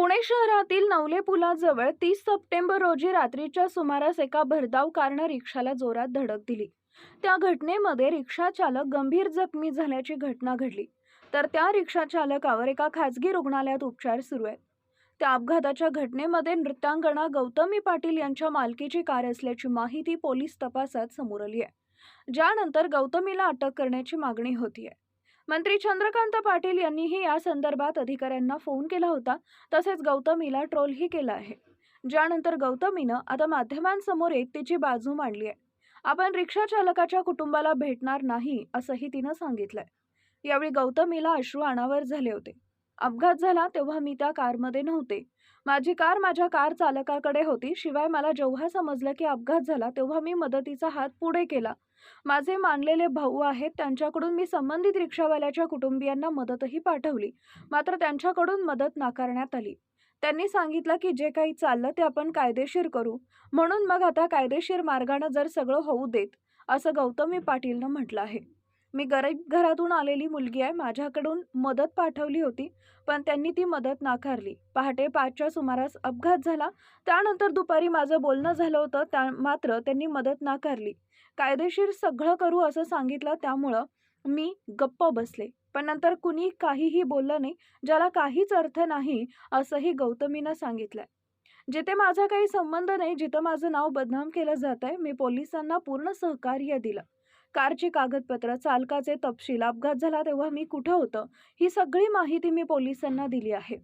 पुणे शहरातील नवले पुलाजवळ तीस सप्टेंबर रोजी रात्रीच्या सुमारास एका भरधाव कारनं रिक्षाला जोरात धडक दिली. त्या घटनेमध्ये रिक्षा चालक गंभीर जखमी झाल्याची घटना घडली. तर त्या रिक्षा चालकावर एका खाजगी रुग्णालयात उपचार सुरू आहेत. त्या अपघाताच्या घटनेमध्ये नृत्यांगणा गौतमी पाटील यांच्या मालकीची कार असल्याची माहिती पोलीस तपासात समोर आली आहे. ज्यानंतर गौतमीला अटक करण्याची मागणी होती आहे मंत्री चंद्रकांत पाटील यांनीही या संदर्भात अधिकाऱ्यांना फोन केला होता. तसेच गौतमीला ट्रोलही केला आहे. ज्यानंतर गौतमीनं आता माध्यमांसमोर एक तिची बाजू मांडली आहे. आपण रिक्षा चालकाच्या कुटुंबाला भेटणार नाही असंही तिनं सांगितलंय. यावेळी गौतमीला अश्रू अनावर झाले होते. अपघात झाला तेव्हा मी त्या कारमध्ये नव्हते. माझी कार माझ्या कार चालकाकडे होती. शिवाय मला जेव्हा समजलं की अपघात झाला तेव्हा मी मदतीचा हात पुढे केला. माझे मानलेले भाऊ आहेत त्यांच्याकडून मी संबंधित रिक्षावाल्याच्या कुटुंबियांना मदतही पाठवली. मात्र त्यांच्याकडून मदत नाकारण्यात आली. त्यांनी सांगितलं की जे काही चाललं ते आपण कायदेशीर करू. म्हणून मग आता कायदेशीर मार्गानं जर सगळं होऊ देत असं गौतमी पाटीलनं म्हटलं आहे. मी गरीब घरातून आलेली मुलगी आहे. माझ्याकडून मदत पाठवली होती पण त्यांनी ती मदत नाकारली. पहाटे पाचच्या सुमारास अपघात झाला. त्यानंतर दुपारी माझं बोलणं झालं होतं त्या मात्र त्यांनी मदत नाकारली. कायदेशीर सगळं करू असं सांगितलं त्यामुळं मी गप्प बसले. पण नंतर कुणी काहीही बोललं नाही ज्याला काहीच अर्थ नाही असंही गौतमीनं सांगितलंय. जिथे माझा काही संबंध नाही जिथं माझं नाव बदनाम केलं जात आहे मी पोलिसांना पूर्ण सहकार्य दिलं. कारची कागदपत्र चालकाचे तपशील अपघात झाला तेव्हा मी कुठं होतं? ही सगळी माहिती मी पोलिसांना दिली आहे.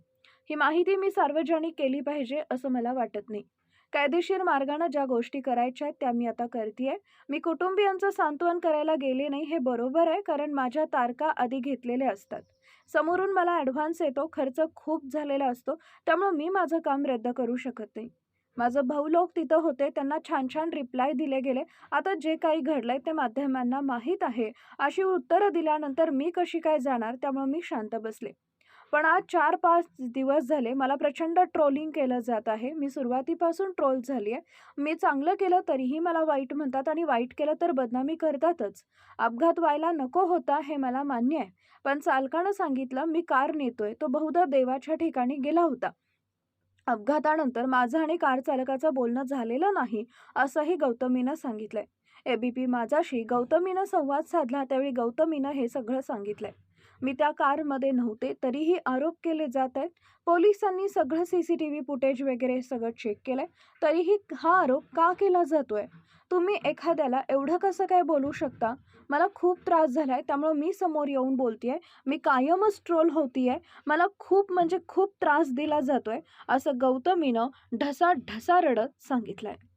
ही माहिती मी सार्वजनिक केली पाहिजे असं मला वाटत नाही. कायदेशीर मार्गानं ज्या गोष्टी करायच्या आहेत त्या मी आता करते मी कुटुंबियांचं सांत्वन करायला गेले नाही हे बरोबर आहे कारण माझ्या तारखा आधी घेतलेल्या असतात. समोरून मला ॲडव्हान्स येतो खर्च खूप झालेला असतो त्यामुळं मी माझं काम रद्द करू शकत नाही. माझं भाऊ लोक तिथं होते त्यांना छान छान रिप्लाय दिले गेले. आता जे काही घडलंय ते माध्यमांना माहीत आहे. अशी उत्तरं दिल्यानंतर मी कशी काय जाणार? त्यामुळे मी शांत बसले. पण आज चार पाच दिवस झाले मला प्रचंड ट्रोलिंग केलं जात आहे. मी सुरुवातीपासून ट्रोल झाली आहे मी चांगलं केलं तरीही मला वाईट म्हणतात आणि वाईट केलं तर बदनामी करतातच. अपघात व्हायला नको होता हे मला मान्य आहे. पण चालकानं सांगितलं मी कार नेतोय. तो बहुधा देवाच्या ठिकाणी गेला होता. अपघातानंतर माझं आणि कार चालकाचं बोलणं झालेलं नाही असंही गौतमीनं सांगितलंय. एबीपी माझाशी गौतमीनं संवाद साधला त्यावेळी गौतमीनं हे सगळं सांगितलंय. मी त्या कारमध्ये नव्हते तरीही आरोप केले जात आहेत. पोलिसांनी सगळं C C T V footage वगैरे सगळं चेक केलं आहे तरीही हा आरोप का केला जातो आहे तुम्ही एखाद्याला एवढं कसं काय बोलू शकता? मला खूप त्रास झाला आहे त्यामुळं मी समोर येऊन बोलते मी कायमच ट्रोल होती आहे मला खूप म्हणजे खूप त्रास दिला जातो आहे असं गौतमीनं ढसा ढसा रडत सांगितलं आहे